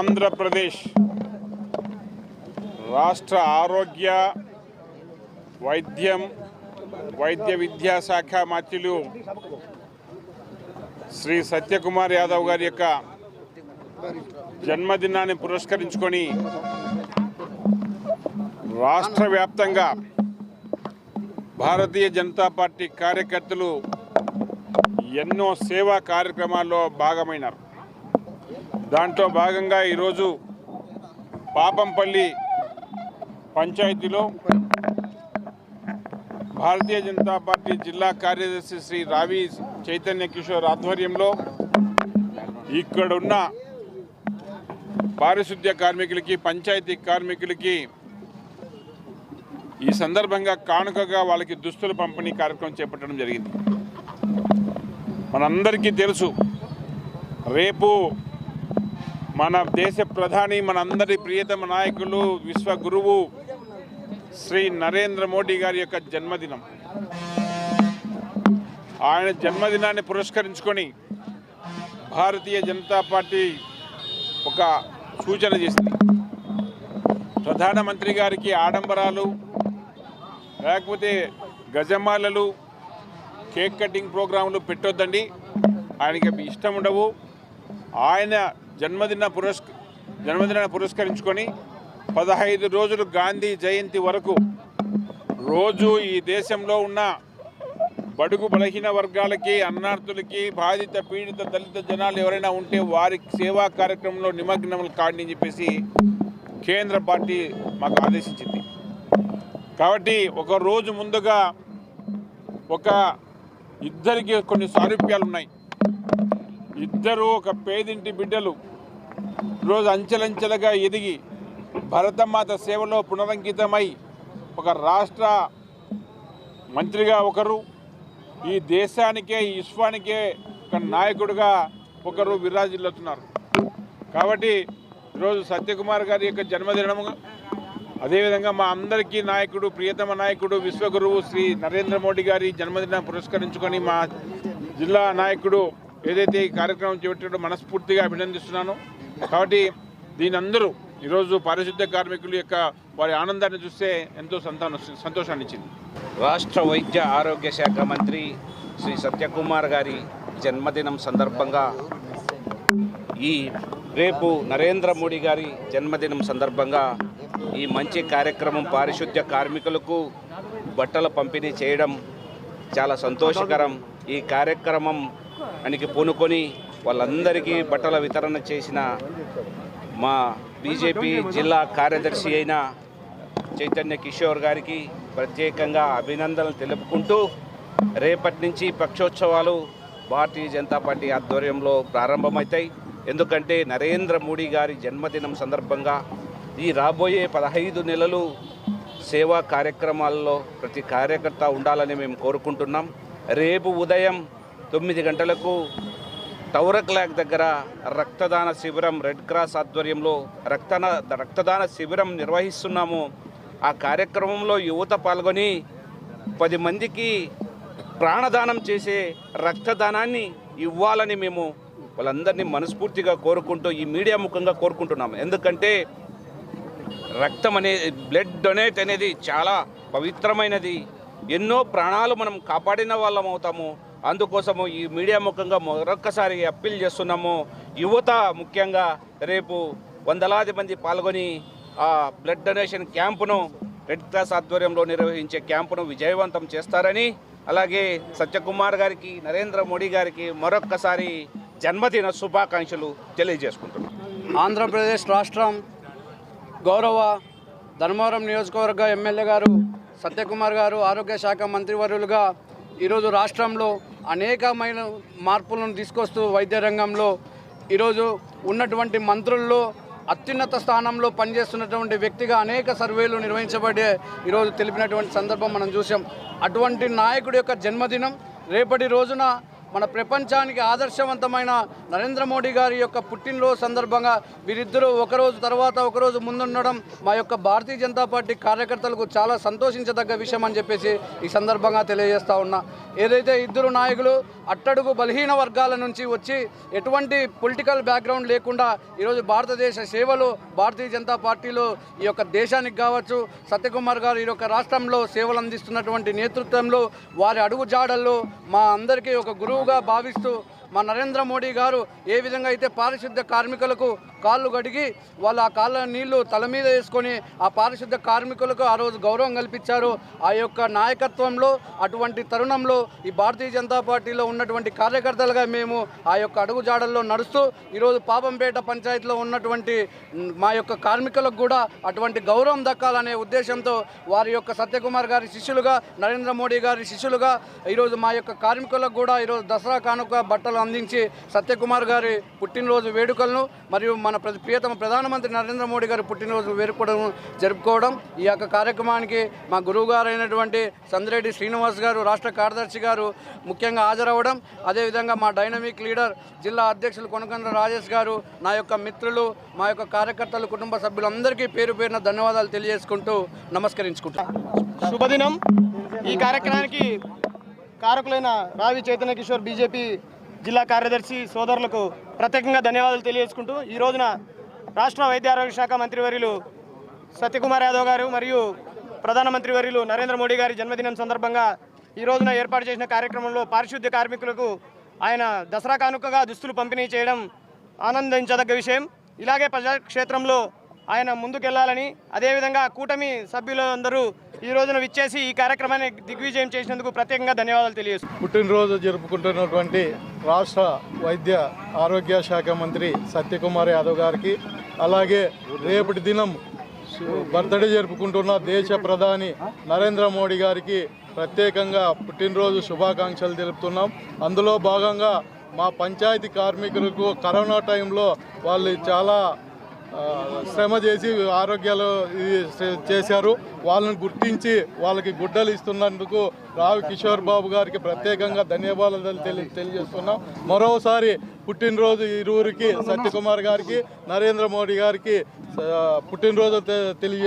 ఆంధ్రప్రదేశ్ రాష్ట్ర ఆరోగ్య వైద్యం వైద్య విద్యాశాఖ మంత్రులు శ్రీ సత్యకుమార్ యాదవ్ గారి యొక్క జన్మదినాన్ని పురస్కరించుకొని రాష్ట్ర వ్యాప్తంగా భారతీయ జనతా పార్టీ కార్యకర్తలు ఎన్నో సేవా కార్యక్రమాల్లో భాగమైనారు. దాంట్లో భాగంగా ఈరోజు పాపంపల్లి పంచాయతీలో భారతీయ జనతా పార్టీ జిల్లా కార్యదర్శి శ్రీ రావి చైతన్య కిషోర్ ఆధ్వర్యంలో ఇక్కడున్న పారిశుద్ధ్య కార్మికులకి పంచాయతీ కార్మికులకి ఈ సందర్భంగా కానుకగా వాళ్ళకి దుస్తులు పంపిణీ కార్యక్రమం చేపట్టడం జరిగింది. మనందరికీ తెలుసు రేపు మన దేశ ప్రధాని మనందరి ప్రియతమ నాయకులు విశ్వ గురువు శ్రీ నరేంద్ర మోడీ గారి యొక్క జన్మదినం. ఆయన జన్మదినాన్ని పురస్కరించుకొని భారతీయ జనతా పార్టీ ఒక సూచన చేసింది. ప్రధానమంత్రి గారికి ఆడంబరాలు లేకపోతే గజమాలలు కేక్ కటింగ్ ప్రోగ్రాంలు పెట్టొద్దండి. ఆయనకి ఇష్టం ఉండవు. ఆయన జన్మదిన పురస్క జన్మదినాన్ని పురస్కరించుకొని పదహైదు రోజులు గాంధీ జయంతి వరకు రోజు ఈ దేశంలో ఉన్న బడుగు బలహీన వర్గాలకి అన్నార్థులకి బాధిత పీడిత దళిత జనాలు ఎవరైనా ఉంటే వారి సేవా కార్యక్రమంలో నిమగ్నములు కాడని చెప్పేసి కేంద్ర పార్టీ మాకు ఆదేశించింది. కాబట్టి ఒక రోజు ముందుగా ఒక ఇద్దరికి కొన్ని సారూప్యాలు ఉన్నాయి. ఇద్దరు ఒక పేదింటి బిడ్డలు. రోజు అంచెలంచెలుగా ఎదిగి భరతమాత సేవలో పునరంకితమై ఒక రాష్ట్ర మంత్రిగా ఒకరు ఈ దేశానికే ఈ విశ్వానికే ఒక నాయకుడిగా ఒకరు విరాజిల్లుతున్నారు. కాబట్టి ఈరోజు సత్యకుమార్ గారి యొక్క జన్మదినము అదేవిధంగా మా అందరికీ నాయకుడు ప్రియతమ నాయకుడు విశ్వగురువు శ్రీ నరేంద్ర మోడీ గారి జన్మదినం పురస్కరించుకొని మా జిల్లా నాయకుడు ఏదైతే ఈ కార్యక్రమం చేపట్టాడో మనస్ఫూర్తిగా అభినందిస్తున్నాను. కాబట్టి దీని అందరూ ఈరోజు పారిశుద్ధ్య కార్మికుల యొక్క వారి ఆనందాన్ని చూస్తే ఎంతో సంతాన సంతోషాన్ని ఇచ్చింది. రాష్ట్ర వైద్య ఆరోగ్య శాఖ మంత్రి శ్రీ సత్యకుమార్ గారి జన్మదినం సందర్భంగా ఈ రేపు నరేంద్ర మోడీ గారి జన్మదినం సందర్భంగా ఈ మంచి కార్యక్రమం పారిశుద్ధ్య కార్మికులకు బట్టల పంపిణీ చేయడం చాలా సంతోషకరం. ఈ కార్యక్రమం అనికి పూనుకొని వాళ్ళందరికీ బట్టల వితరణ చేసిన మా బీజేపీ జిల్లా కార్యదర్శి అయిన చైతన్య కిషోర్ గారికి ప్రత్యేకంగా అభినందనలు తెలుపుకుంటూ రేపటి నుంచి పక్షోత్సవాలు భారతీయ జనతా పార్టీ ఆధ్వర్యంలో ప్రారంభమవుతాయి. ఎందుకంటే నరేంద్ర మోడీ గారి జన్మదినం సందర్భంగా ఈ రాబోయే పదహైదు నెలలు సేవా కార్యక్రమాల్లో ప్రతి కార్యకర్త ఉండాలని మేము కోరుకుంటున్నాం. రేపు ఉదయం తొమ్మిది గంటలకు టౌరక్ దగ్గర రక్తదాన శిబిరం రెడ్ క్రాస్ ఆధ్వర్యంలో రక్తన రక్తదాన శిబిరం నిర్వహిస్తున్నాము. ఆ కార్యక్రమంలో యువత పాల్గొని పది మందికి ప్రాణదానం చేసే రక్తదానాన్ని ఇవ్వాలని మేము వాళ్ళందరినీ మనస్ఫూర్తిగా కోరుకుంటూ ఈ మీడియా ముఖంగా కోరుకుంటున్నాము. ఎందుకంటే రక్తం అనే బ్లడ్ డొనేట్ అనేది చాలా పవిత్రమైనది. ఎన్నో ప్రాణాలు మనం కాపాడిన వాళ్ళం అవుతాము. అందుకోసము ఈ మీడియా ముఖంగా మరొక్కసారి అప్పీల్ చేస్తున్నాము. యువత ముఖ్యంగా రేపు వందలాది మంది పాల్గొని ఆ బ్లడ్ డొనేషన్ క్యాంపును రెడ్ క్రాస్ ఆధ్వర్యంలో నిర్వహించే క్యాంపును విజయవంతం చేస్తారని అలాగే సత్యకుమార్ గారికి నరేంద్ర మోడీ గారికి మరొక్కసారి జన్మదిన శుభాకాంక్షలు తెలియజేసుకుంటున్నాం. ఆంధ్రప్రదేశ్ రాష్ట్రం గౌరవ ధర్మవరం నియోజకవర్గ ఎమ్మెల్యే గారు సత్యకుమార్ గారు ఆరోగ్య శాఖ మంత్రివర్యులుగా ఈరోజు రాష్ట్రంలో అనేకమైన మార్పులను తీసుకొస్తూ వైద్య రంగంలో ఈరోజు ఉన్నటువంటి మంత్రుల్లో అత్యున్నత స్థానంలో పనిచేస్తున్నటువంటి వ్యక్తిగా అనేక సర్వేలు నిర్వహించబడే ఈరోజు తెలిపినటువంటి సందర్భం మనం చూసాం అటువంటి నాయకుడి యొక్క జన్మదినం రేపటి రోజున మన ప్రపంచానికి ఆదర్శవంతమైన నరేంద్ర మోడీ గారి యొక్క పుట్టినరోజు సందర్భంగా వీరిద్దరూ ఒకరోజు తర్వాత ఒకరోజు ముందుండడం మా యొక్క భారతీయ జనతా పార్టీ కార్యకర్తలకు చాలా సంతోషించదగ్గ విషయం అని చెప్పేసి ఈ సందర్భంగా తెలియజేస్తా ఉన్నా. ఏదైతే ఇద్దరు నాయకులు అట్టడుగు బలహీన వర్గాల నుంచి వచ్చి ఎటువంటి పొలిటికల్ బ్యాక్గ్రౌండ్ లేకుండా ఈరోజు భారతదేశ సేవలు భారతీయ జనతా పార్టీలో ఈ యొక్క దేశానికి కావచ్చు సత్యకుమార్ గారు ఈ యొక్క రాష్ట్రంలో సేవలు అందిస్తున్నటువంటి నేతృత్వంలో వారి అడుగు జాడల్లో మా అందరికీ ఒక గురువు గురువుగా భావిస్తూ మా నరేంద్ర మోడీ గారు ఏ విధంగా అయితే పారిశుద్ధ్య కార్మికులకు కాళ్ళు కడిగి వాళ్ళు ఆ కాళ్ళ నీళ్ళు తల మీద వేసుకొని ఆ పారిశుద్ధ కార్మికులకు ఆ రోజు గౌరవం కల్పించారు. ఆ యొక్క నాయకత్వంలో అటువంటి తరుణంలో ఈ భారతీయ జనతా పార్టీలో ఉన్నటువంటి కార్యకర్తలుగా మేము ఆ యొక్క అడుగు జాడల్లో నడుస్తూ ఈరోజు పాపంపేట పంచాయతీలో ఉన్నటువంటి మా యొక్క కార్మికులకు కూడా అటువంటి గౌరవం దక్కాలనే ఉద్దేశంతో వారి యొక్క సత్యకుమార్ గారి శిష్యులుగా నరేంద్ర మోడీ గారి శిష్యులుగా ఈరోజు మా యొక్క కార్మికులకు కూడా ఈరోజు దసరా కానుక బట్టలు అందించి సత్యకుమార్ గారి పుట్టినరోజు వేడుకలను మరియు మన ప్ర- ప్రియతమ ప్రధానమంత్రి నరేంద్ర మోడీ గారు పుట్టినరోజు వేరుకోవడం జరుపుకోవడం. ఈ యొక్క కార్యక్రమానికి మా గురువు గారైనటువంటి సందిరెడ్డి శ్రీనివాస్ గారు రాష్ట్ర కార్యదర్శి గారు ముఖ్యంగా హాజరవ్వడం. అదేవిధంగా మా డైనమిక్ లీడర్ జిల్లా అధ్యక్షులు కొనకండ్ర రాజేష్ గారు నా యొక్క మిత్రులు మా యొక్క కార్యకర్తలు కుటుంబ సభ్యులందరికీ పేరు పేరున ధన్యవాదాలు తెలియజేసుకుంటూ నమస్కరించుకుంటాను శుభదినం. ఈ కార్యక్రమానికి కారకులైన రావి చైతన్య కిషోర్ బీజేపీ జిల్లా కార్యదర్శి సోదరులకు ప్రత్యేకంగా ధన్యవాదాలు తెలియజేసుకుంటూ ఈ రోజున రాష్ట్ర వైద్య ఆరోగ్య శాఖ మంత్రివర్యులు సత్యకుమార్ యాదవ్ గారు మరియు ప్రధానమంత్రి వర్యులు నరేంద్ర మోడీ గారి జన్మదినం సందర్భంగా ఈ రోజున ఏర్పాటు చేసిన కార్యక్రమంలో పారిశుద్ధ్య కార్మికులకు ఆయన దసరా కానుకగా దుస్తులు పంపిణీ చేయడం ఆనందించదగ్గ విషయం. ఇలాగే ప్రజాక్షేత్రంలో ఆయన ముందుకెళ్ళాలని అదేవిధంగా కూటమి సభ్యులందరూ ఈ రోజున విచ్చేసి ఈ కార్యక్రమాన్ని దిగ్విజయం చేసినందుకు ప్రత్యేకంగా ధన్యవాదాలు తెలియజేస్తున్నాను పుట్టినరోజు జరుపుకుంటున్నటువంటి రాష్ట్ర వైద్య ఆరోగ్య శాఖ మంత్రి సత్యకుమార్ యాదవ్ గారికి అలాగే రేపటి దినం బర్త్డే జరుపుకుంటున్న దేశ ప్రధాని నరేంద్ర మోడీ గారికి ప్రత్యేకంగా పుట్టినరోజు శుభాకాంక్షలు తెలుపుతున్నాం. అందులో భాగంగా మా పంచాయతీ కార్మికులకు కరోనా టైంలో వాళ్ళు చాలా శ్రమ చేసి ఆరోగ్యాలు చేశారు. వాళ్ళని గుర్తించి వాళ్ళకి గుడ్డలు ఇస్తున్నందుకు రావు కిషోర్ బాబు గారికి ప్రత్యేకంగా ధన్యవాదాలు తెలి తెలియజేస్తున్నాం. మరోసారి పుట్టినరోజు ఇరువురికి సత్యకుమార్ గారికి నరేంద్ర మోడీ గారికి పుట్టినరోజు తె- తెలియ